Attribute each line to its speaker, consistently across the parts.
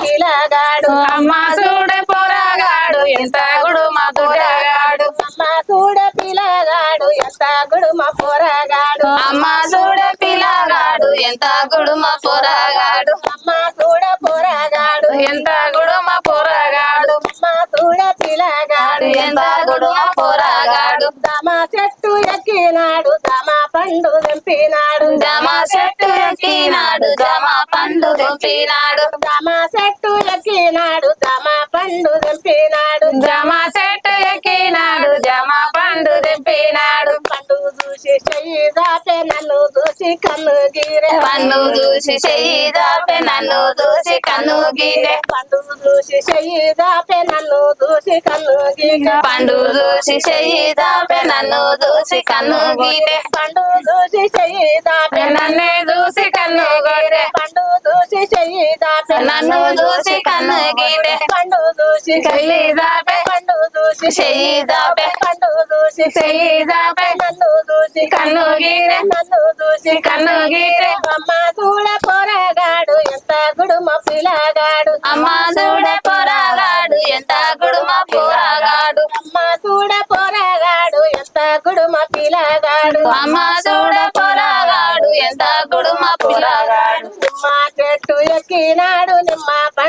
Speaker 1: పిలగాడు
Speaker 2: అమ్మ చూడే పోరాగాడు ఎంత గుడుమ పోరాగాడు
Speaker 1: అమ్మ చూడ పిలగాడు ఎంత గుడుమ పోరగాడు.
Speaker 2: అమ్మ చూడే పిల్లగాడు ఎంత గుడుమ పోరాగాడు.
Speaker 1: అమ్మ చూడ పోరగాడు.
Speaker 2: ఎంత గుడుమ పోరాగాడు.
Speaker 1: అమ్మ చూడ పిలగాడు
Speaker 2: ఎంత గుడుమ పోరాగాడు.
Speaker 1: దమ చెట్టు ఎక్కినాడు దమ పండు తెంపినాడు
Speaker 2: జమ చెట్టు ఎక్కినాడు జమ పండు తెంపినాడు జమ చెట్టు ఎక్కినాడు జమ పండు తెంపినాడు
Speaker 1: పండు చూసి చెయ్యి దాపే నన్ను చూసి కన్ను గీరే.
Speaker 2: పన్ను చూసి చెయ్యి దాపే నన్ను చూసి కన్ను గీరే.
Speaker 1: పండు చూసి చెయ్యి దాపే నన్ను చూసి కన్ను గీరే.
Speaker 2: పండు చూసి చెయ్యి దాపే నన్ను చూసి కన్ను గీరే.
Speaker 1: పండు చూసి చెయ్యి దాపే
Speaker 2: నన్నే చూసి కన్ను గీరే.
Speaker 1: చెయ్యి దాపే
Speaker 2: నన్ను చూసి కన్ను గీరే
Speaker 1: పండు చూసి
Speaker 2: చెయ్యి దాపే
Speaker 1: పండు చూసి
Speaker 2: చెయ్యి దాపే
Speaker 1: పండు చూసి
Speaker 2: చెయ్యి దాపే
Speaker 1: నన్ను చూసి
Speaker 2: కన్ను గీరే
Speaker 1: నన్ను చూసి
Speaker 2: కన్ను గీరే
Speaker 1: అమ్మ చూడ పోరగాడు ఎంత గుడుమ పిలగాడు
Speaker 2: అమ్మ చూడే పోరాగాడు ఎంత గుడుమ పోరాగాడు
Speaker 1: అమ్మ చూడ పోరగాడు ఎంత గుడుమ పిలగాడు
Speaker 2: అమ్మ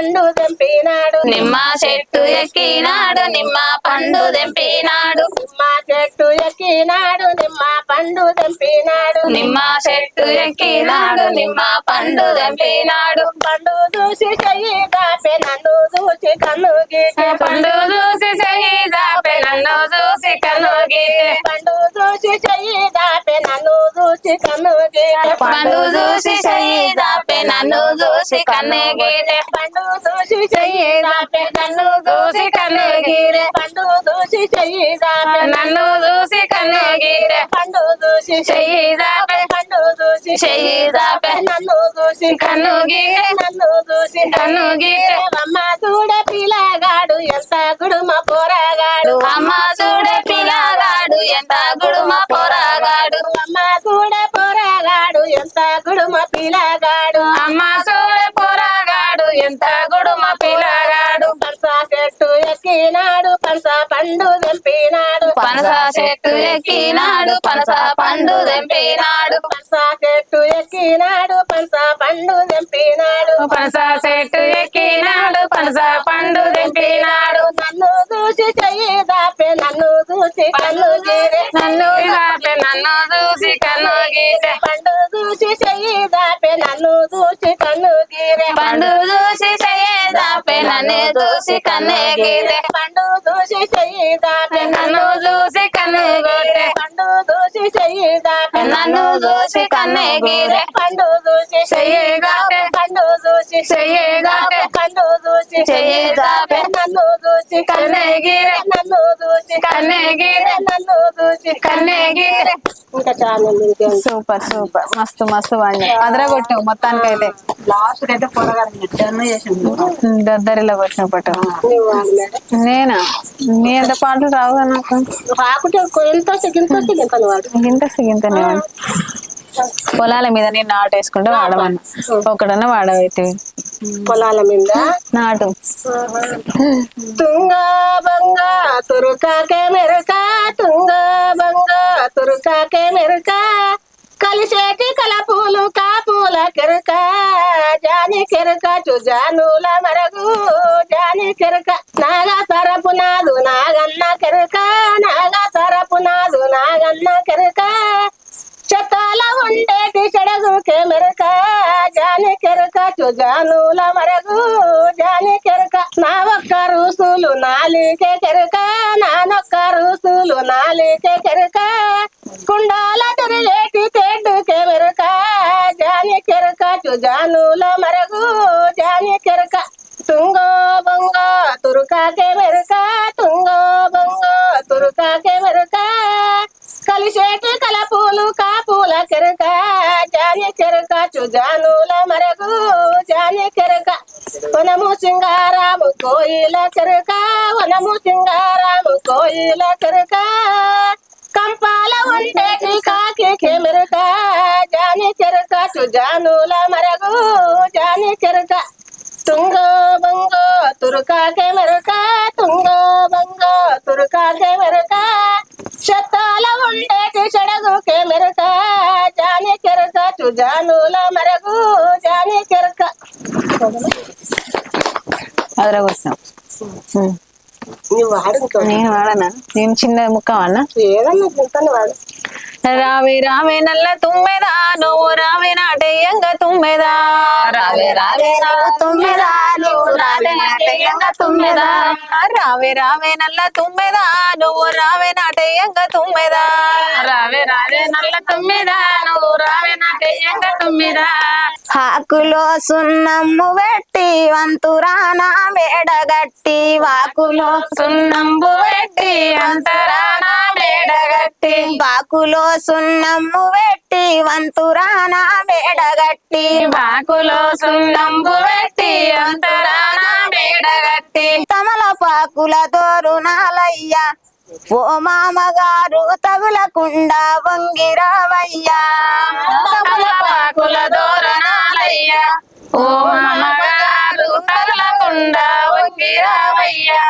Speaker 1: పండు తెంపినాడు.
Speaker 2: నిమ్మ చెట్టు ఎక్కినాడు నిమ్మ పండు తెంపినాడు.
Speaker 1: నిమ్మ చెట్టు ఎక్కినాడు నిమ్మ పండు తెంపినాడు.
Speaker 2: నిమ్మ చెట్టు ఎక్కినాడు నిమ్మ పండు తెంపినాడు.
Speaker 1: పండు చూసి చెయ్యి దాపే నన్ను చూసి కన్ను గీసే
Speaker 2: పండు
Speaker 1: పండు చూసి చెయ్యి దాపే నన్ను చూసి కన్ను గీరే.
Speaker 2: పండు చూసి చెయ్యి దాపే నన్ను చూసి కన్నే గీరే.
Speaker 1: పండు చూసి చెయ్యి దాపే
Speaker 2: నన్ను చూసి కన్ను గీరే.
Speaker 1: పండు చూసి
Speaker 2: చెయ్యి దాపే
Speaker 1: పండు చూసి
Speaker 2: చెయ్యి దాపే
Speaker 1: నన్ను చూసి
Speaker 2: కన్ను గీరే.
Speaker 1: నన్ను చూసి
Speaker 2: కన్ను గీరే.
Speaker 1: అమ్మ చూడ పిల్లగాడు ఎంత గుడుమ పోరగాడు.
Speaker 2: అమ్మ చూడ పిల్లగాడు ఎంత గుడుమ పోరగాడు.
Speaker 1: ఎంత గుడుమ పిల్లగాడు
Speaker 2: అమ్మ చూడే పోరాగాడు ఎంత గుడుమ పిల్లగాడు
Speaker 1: పనస చెట్టు ఎక్కినాడు పనస పండు తెంపినాడు.
Speaker 2: పనస చెట్టు ఎక్కినాడు పనస పండు తెంపినాడు.
Speaker 1: పనస చెట్టు ఎక్కినాడు పనస పండు తెంపినాడు.
Speaker 2: పనస చెట్టు ఎక్కినాడు పనస పండు తెంపినాడు.
Speaker 1: నన్ను చూసి చెయ్యి దాపే నన్ను చూసి కన్ను
Speaker 2: నన్ను
Speaker 1: పండు చూసి దాపే నన్ను చూసి
Speaker 2: పండు చూసి దాపే నన్ను చూసి
Speaker 1: పండు చూసి
Speaker 2: నన్ను చూసి కన్ను గీరే.
Speaker 1: పండు చూసి చెయ్యి దాపే పండు చూసి
Speaker 2: చెయ్యి దాపే
Speaker 1: పండు చూసి
Speaker 2: చెయ్యి దాపే
Speaker 1: నన్ను చూసి
Speaker 2: కన్ను గీరే.
Speaker 1: నన్ను చూసి
Speaker 2: కన్ను గీరే.
Speaker 1: నన్ను చూసి
Speaker 2: కన్ను గీరే.
Speaker 1: ఇంకా చాలా ఉంది ఇంకేం
Speaker 3: సూపర్ సూపర్. మస్తు మస్తు వాడిని అదరగొట్టావు మొత్తానికి అయితే
Speaker 1: లాస్ట్ అయితే
Speaker 3: దద్దరిలో
Speaker 1: మేడం
Speaker 3: నేనా? నీ ఎంత పాటలు రావుగా నాకు.
Speaker 1: రాకుంటే ఎంత గింత గింత వాడు.
Speaker 3: గింత గింతనే పొలాల మీద నేను నాటు వేసుకుంటే వాడమన్నా ఒకడన్నా వాడవైతే
Speaker 1: పొలాల మీద?
Speaker 3: నాటు.
Speaker 1: తుంగ బంగ తురుకాకే మెరుక తుంగ బంగ తురుకాకే మెరుక కలిసేటి కలపూలు కాపూల కెరుక జాని కెరుక చుజానుల మరగు జాని కెరుక. కెరక నానొక్క కెరక కుండాల తెరలేటి తేడు కెమెరక జాని కెరక చుజానుల మరగు జాని కెరక. తుంగో బొంగ తురుకాకే కెమెరక తుంగో బొంగ తురుకాకే కెమెరక కలిసేటి కలపూలు కాపుల కెరక జాని కెరక చుజానుల మరగు జాని కెరక. వనము సింగారాము కోయిల కెరక వనము సింగారాము కోయిల కెరక కంపాల ఉండేటి కాకి కెమెరక జాని కెరక చుజానుల మరగు జాని కెరక తుంగో బంగో తురుకాకే మెరుక తుంగో బంగో తురుకాకే మెరుక చెత్తాల ఉండేటి చెడగుకే మెరుక జాని కెరక చుజానుల మరగు జాని కెరక
Speaker 3: అదర కూర్చున్నాం
Speaker 1: నువ్వు వాడు ఇంకో
Speaker 3: నేను వాడనా? నేను చిన్న ముక్క వాడనా
Speaker 1: ఏదన్నా తింటాను వాడు.
Speaker 3: రావే రావే నల్ల తుమ్మెదా నువ్వు రావే నాటేయంగా తుమ్మెదా. రావే రావే తుమ్మెదా. నువ్వు రావే నాటేయంగా తుమ్మెదా? రావే రావే నల్ల తుమ్మెదా? నువ్వు రావే నాటేయంగా తుమ్మెదా?
Speaker 2: రావే రావే నల్ల తొమ్మిదా? నువ్వు రావే నాటేయంగా తొమ్మిదా?
Speaker 4: ఆకులో సున్నమ్ము పెట్టి వంతురాన మేడగట్టి వాకులో
Speaker 2: సున్నంబు
Speaker 4: వాకులో సున్నమ్ము పెట్టి వంతురాన మేడగట్టి
Speaker 2: బాకులో సున్నంబు పెట్టి అంతరాన మేడగట్టి
Speaker 4: తమలపాకుల తోరునాలయ్యా. ఓ మామగారు తగులకుండా వంగిరావయ్యా.
Speaker 2: తమలపాకుల దోరణాలయ్యా ఓ మామగారు తగలకుండా వంగిరావయ్యా.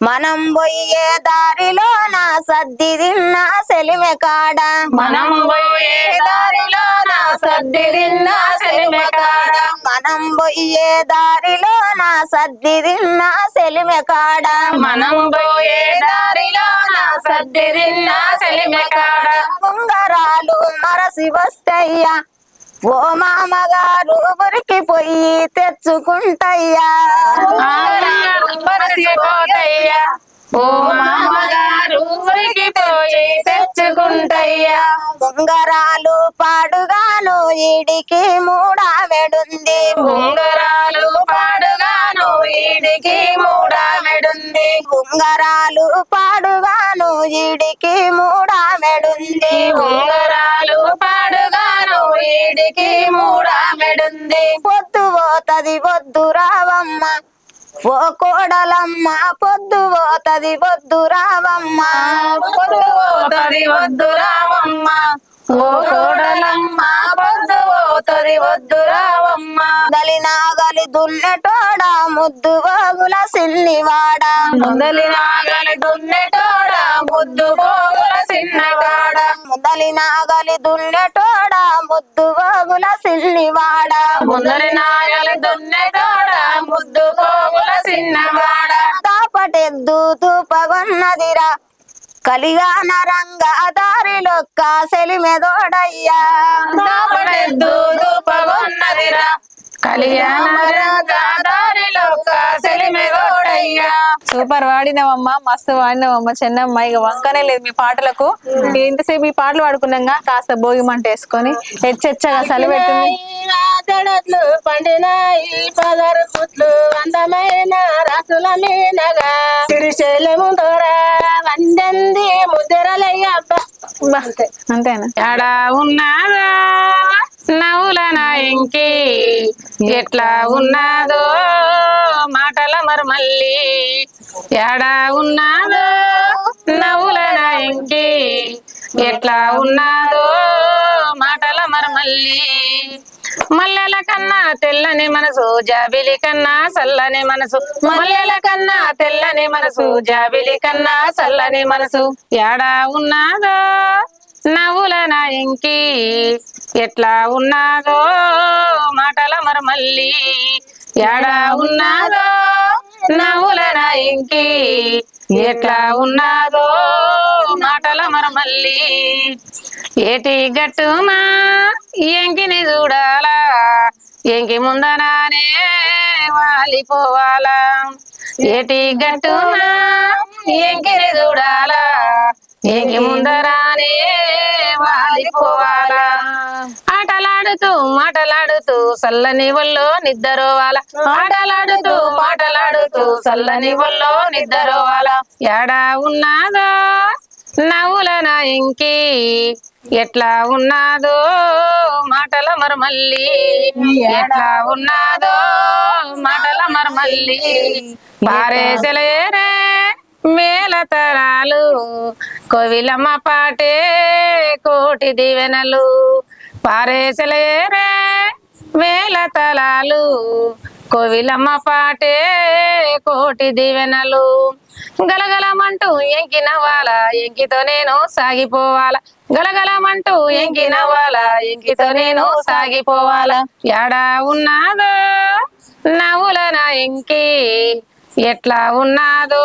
Speaker 4: మనం పోయే దారిలో నా సద్ది తిన్న సెలిమె కాడ.
Speaker 2: మనం పోయే దారిలో నా సద్ది తిన్న సెలిమె కాడ.
Speaker 4: మనం పోయే దారిలో నా సద్ది తిన్న సెలిమె కాడ.
Speaker 2: మనం పోయే దారిలో నా సద్ది తిన్న సెలిమె కాడ.
Speaker 4: ఉంగరాలు మరసి వస్తయ్యా. ఓ మామగారు ఉరికిపోయి తెచ్చుకుంటయ్యా.
Speaker 2: ఆంగరం మరసిపోతయ్యా ఓ మామగారు ఊరికి పోయి తెచ్చుకుంటయ్యా.
Speaker 4: ఉంగరాలు పాడుగాను ఈడికి మూడామెడుంది
Speaker 2: ఉంగరాలు
Speaker 4: పోతది వద్దు రావమ్మ. ఓ కోడలమ్మ పొద్దు పోతది వద్దు రావమ్మ.
Speaker 2: పొద్దు పోతది వద్దు రావమ్మ. ఓ కోడలమ్మ పొద్దు పోతది వద్దు రావమ్మ.
Speaker 4: గలి నాగలి దున్నెటోడ ముద్దు వాగుల సిల్లివాడ
Speaker 2: ముందలి నాగలి దున్నెటోడ ముద్దు పోగుల సిన్నగాడ
Speaker 4: ముదలి నాగలి దున్నెటోడ ముద్దు వాగుల సిల్లివాడ
Speaker 2: ముందలి నాగలి దున్నెటోడ ముద్దు పోగుల సిన్నగాడ
Speaker 4: తాపటెద్దు తూపగొన్నదిరా. కలిగాన రంగ దారిలొక్క సెలిమెదోడయ్యా
Speaker 2: దాపడెద్దు దూపగొన్నదిరా
Speaker 3: సూపర్ వాడినవమ్మా మస్తు వాడినవమ్మా చెన్నమ్మ. ఇక వంకనే లేదు మీ పాటలకు. ఇంతసేపు ఈ పాటలు పాడుకున్నాగా కాస్త భోగి మంట వేసుకొని హెచ్చెచ్చగా చలి పెట్టింది
Speaker 1: రాతడట్లు పండినాయి పదరు పుట్లు అందమైన రాసుల మీనగా. సిరిశైలము దొరా వందంది ముద్రలయ్యప్ప
Speaker 3: బా, అంతేనా?
Speaker 2: ఎడా ఉన్నాదా నవ్వుల నాయంకి ఎట్లా ఉన్నాదో మాటల మరమల్లి ఎడా ఉన్నాదో నవ్వుల నాయంకి ఎట్లా ఉన్నాదో మాటల మరమల్లి. మల్లెల కన్నా తెల్లని మనసు జాబిలి కన్నా చల్లని మనసు. మల్లెల కన్నా తెల్లని మనసు జాబిలి కన్నా చల్లని మనసు. ఎడా ఉన్నాదో నవ్వుల నాయంకి ఎట్లా ఉన్నాదో మాటల మరమల్లి ఎడా ఉన్నాదో నవ్వుల నాయంకి ఎట్లా ఉన్నాదో మాటల మరమల్లి ఏటి గట్టుమా ఎంకిని చూడాలా? ఎంకి ముందనానే వాలిపోవాలా? ఏటి గట్టుమా ఎంకిని చూడాలా? ముందరానే వాలిపోవాలా? ఆటలాడుతూ మాటలాడుతూ చల్లని వల్లో నిద్రవాల ఆటలాడుతూ మాటలాడుతూ చల్లని వల్లో నిద్రవాల ఎడా ఉన్నాదో నవ్వుల నాయంకి ఎట్లా ఉన్నాదో మాటల మరమల్లి. ఎట్లా ఉన్నాదో మాటల మరమల్లి. బారేసలేరే మేళతరాలు కోవిలమ్మ పాటే కోటి దీవెనలు పారేసలేరే వేల తలాలు కోవిలమ్మ పాటే కోటి దీవెనలు. గలగలమంటూ ఎంకిన వాళ్ళ ఎంకితో నేను సాగిపోవాల. గలగలమంటూ ఎంకిన వాళ్ళ ఎంకితో నేను సాగిపోవాల. యాడా ఉన్నాదో నవ్వుల నా ఎంకి ఎట్లా ఉన్నాదో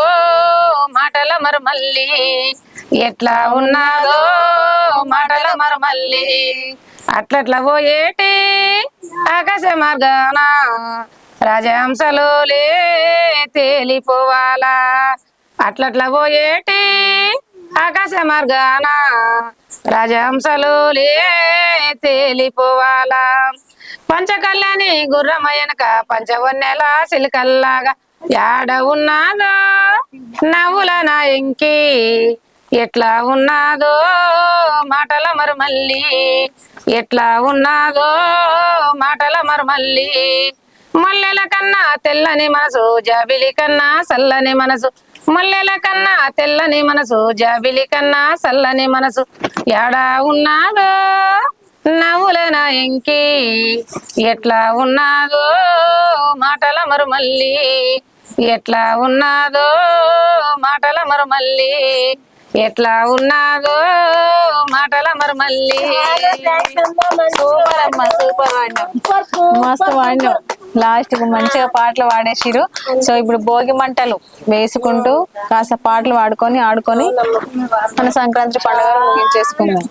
Speaker 2: మాటల మరుమల్లి. ఎట్లా ఉన్నాదో మాటల మరుమల్లి. అట్లట్లా పోయేటి ఆకాశ మార్గాన రాజహంసలోలే తేలిపోవాలా. అట్లట్లా పోయేటి ఆకాశ మార్గాన రాజహంసలోలే తేలిపోవాలా. పంచకల్లని గుర్రమయనక పంచవన్నెలా సిలికల్లాగా యాడ ఉన్నాదో నవ్వుల నా ఎంకి. ఎట్లా ఉన్నాదో మాటల మరుమల్లి. ఎట్లా ఉన్నాదో మాటల మరుమల్లి. మల్లెల కన్నా తెల్లని మనసు జాబిలి కన్నా చల్లని మనసు. మల్లెల కన్నా తెల్లని మనసు జాబిలి కన్నా చల్లని మనసు. యాడా ఉన్నాదో నవ్వుల నా ఎంకి ఎట్లా ఉన్నాదో మాటల మరుమల్లి. ఎట్లా ఉన్నాదో మాటల మరుమల్లి. ఎట్లా ఉన్నాదో మాటల మరుమల్లి.
Speaker 3: సూపర్ అమ్మ సూపర్ వాడినావు. మస్తు లాస్ట్కు మంచిగా పాటలు పాడేసిరు సో ఇప్పుడు భోగి మంటలు వేసుకుంటూ కాస్త పాటలు పాడుకొని ఆడుకొని మన సంక్రాంతి పండుగ ముగించేసుకుందాం.